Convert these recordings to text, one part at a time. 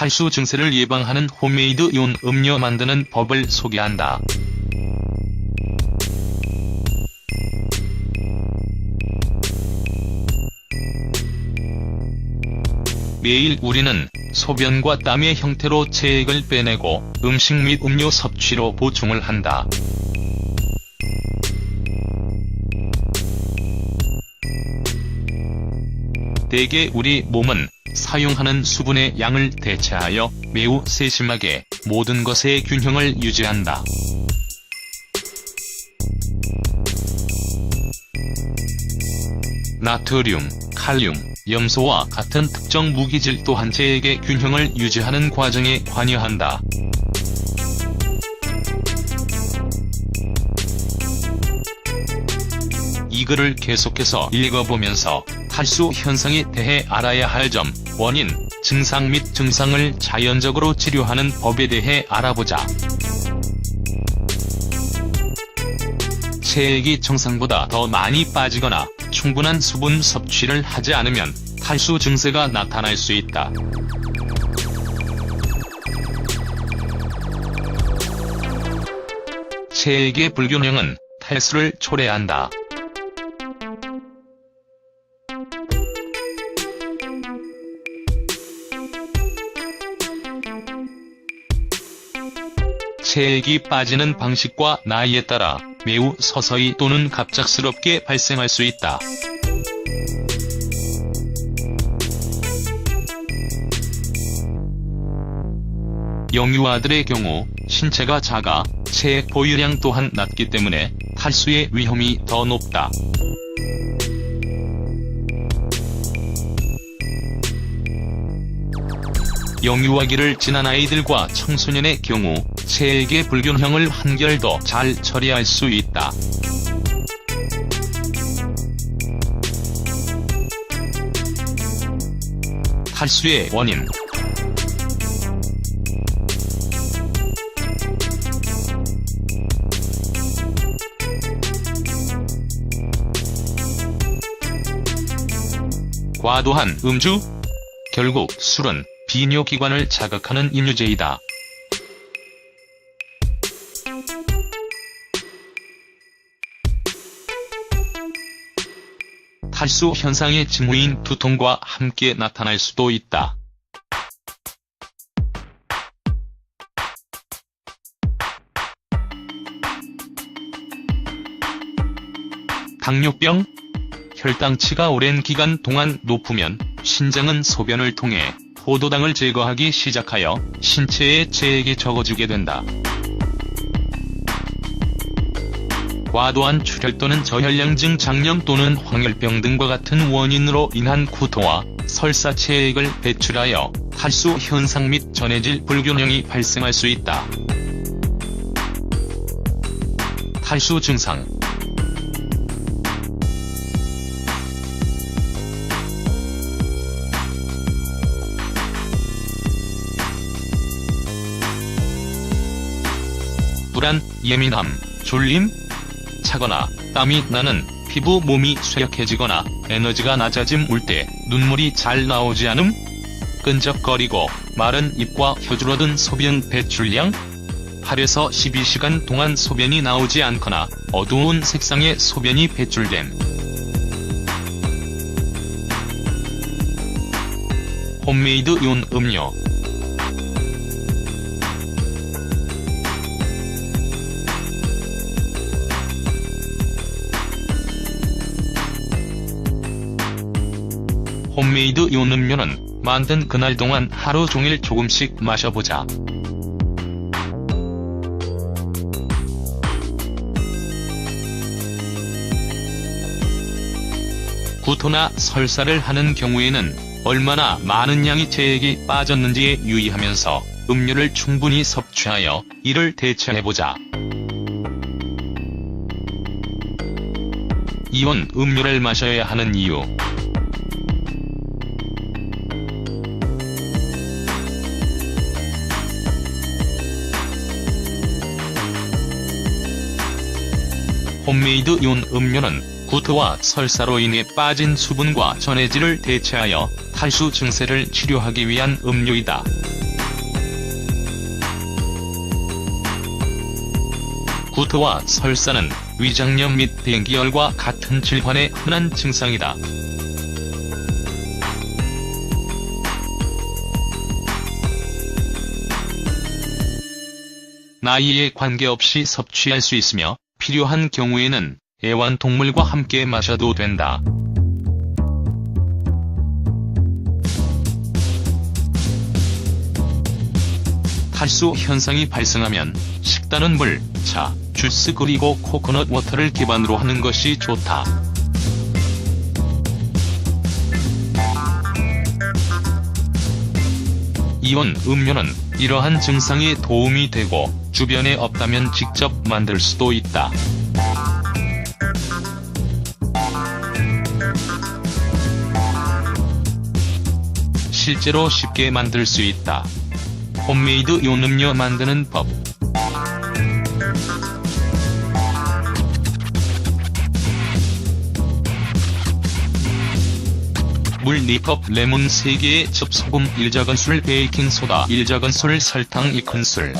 탈수 증세를 예방하는 홈메이드 이온 음료 만드는 법을 소개한다. 매일 우리는 소변과 땀의 형태로 체액을 빼내고 음식 및 음료 섭취로 보충을 한다. 대개 우리 몸은 사용하는 수분의 양을 대체하여 매우 세심하게 모든 것의 균형을 유지한다. 나트륨, 칼륨, 염소와 같은 특정 무기질 또한 체액의 균형을 유지하는 과정에 관여한다. 글을 계속해서 읽어보면서 탈수 현상에 대해 알아야 할 점, 원인, 증상 및 증상을 자연적으로 치료하는 법에 대해 알아보자. 체액이 정상보다 더 많이 빠지거나 충분한 수분 섭취를 하지 않으면 탈수 증세가 나타날 수 있다. 체액의 불균형은 탈수를 초래한다. 체액이 빠지는 방식과 나이에 따라 매우 서서히 또는 갑작스럽게 발생할 수 있다. 영유아들의 경우 신체가 작아 체액 보유량 또한 낮기 때문에 탈수의 위험이 더 높다. 영유아기를 지난 아이들과 청소년의 경우 체액의 불균형을 한결 더 잘 처리할 수 있다. 탈수의 원인 과도한 음주? 결국 술은 비뇨기관을 자극하는 인유제이다. 탈수 현상의 징후인 두통과 함께 나타날 수도 있다. 당뇨병? 혈당치가 오랜 기간 동안 높으면 신장은 소변을 통해 포도당을 제거하기 시작하여 신체에 체액이 적어주게 된다. 과도한 출혈 또는 저혈량증 장염 또는 황열병 등과 같은 원인으로 인한 구토와 설사 체액을 배출하여 탈수 현상 및 전해질 불균형이 발생할 수 있다. 탈수 증상 불안, 예민함, 졸림, 차거나 땀이 나는 피부 몸이 쇠약해지거나 에너지가 낮아짐 울 때 눈물이 잘 나오지 않음? 끈적거리고 마른 입과 혀줄 얻은 소변 배출량? 8에서 12시간 동안 소변이 나오지 않거나 어두운 색상의 소변이 배출됨. 홈메이드 이온 음료 홈메이드 이온 음료는 만든 그날 동안 하루 종일 조금씩 마셔보자. 구토나 설사를 하는 경우에는 얼마나 많은 양의 체액이 빠졌는지에 유의하면서 음료를 충분히 섭취하여 이를 대처해보자. 이온 음료를 마셔야 하는 이유 홈메이드 온 음료는 구토와 설사로 인해 빠진 수분과 전해질을 대체하여 탈수 증세를 치료하기 위한 음료이다. 구토와 설사는 위장염 및 대기열과 같은 질환의 흔한 증상이다. 나이에 관계없이 섭취할 수 있으며 필요한 경우에는 애완동물과 함께 마셔도 된다. 탈수 현상이 발생하면 식단은 물, 차, 주스 그리고 코코넛 워터를 기반으로 하는 것이 좋다. 이온 음료는 이러한 증상에 도움이 되고 주변에 없다면 직접 만들 수도 있다. 실제로 쉽게 만들 수 있다. 홈메이드 요음료 만드는 법. 물 4컵 레몬 3개에 즙소금 1작은술 베이킹소다 1작은술 설탕 2큰술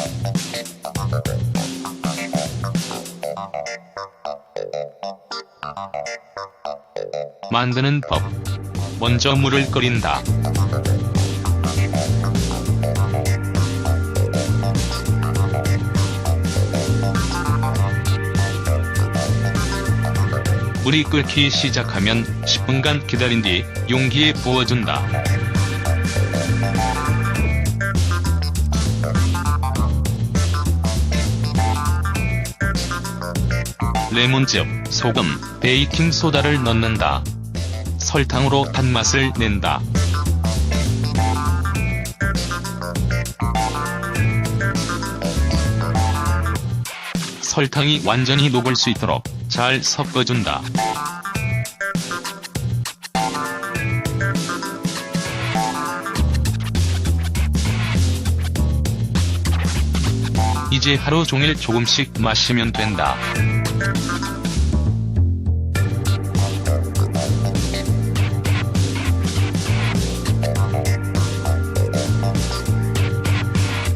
만드는 법 먼저 물을 끓인다. 물이 끓기 시작하면 10분간 기다린 뒤 용기에 부어준다. 레몬즙, 소금, 베이킹소다를 넣는다. 설탕으로 단맛을 낸다. 설탕이 완전히 녹을 수 있도록 잘 섞어준다. 이제 하루 종일 조금씩 마시면 된다.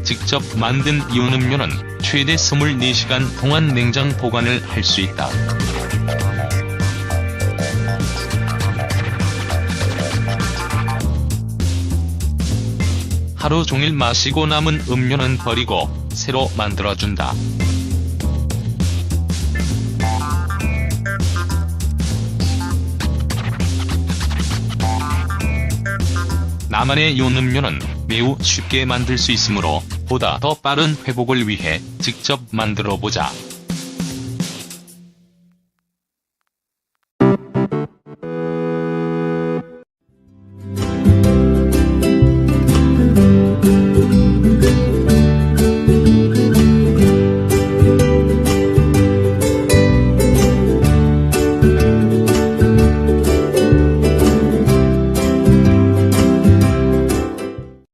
직접 만든 이온 음료는 최대 24시간 동안 냉장 보관을 할 수 있다. 하루 종일 마시고 남은 음료는 버리고 새로 만들어준다. 나만의 이온 음료는 매우 쉽게 만들 수 있으므로 보다 더 빠른 회복을 위해 직접 만들어 보자.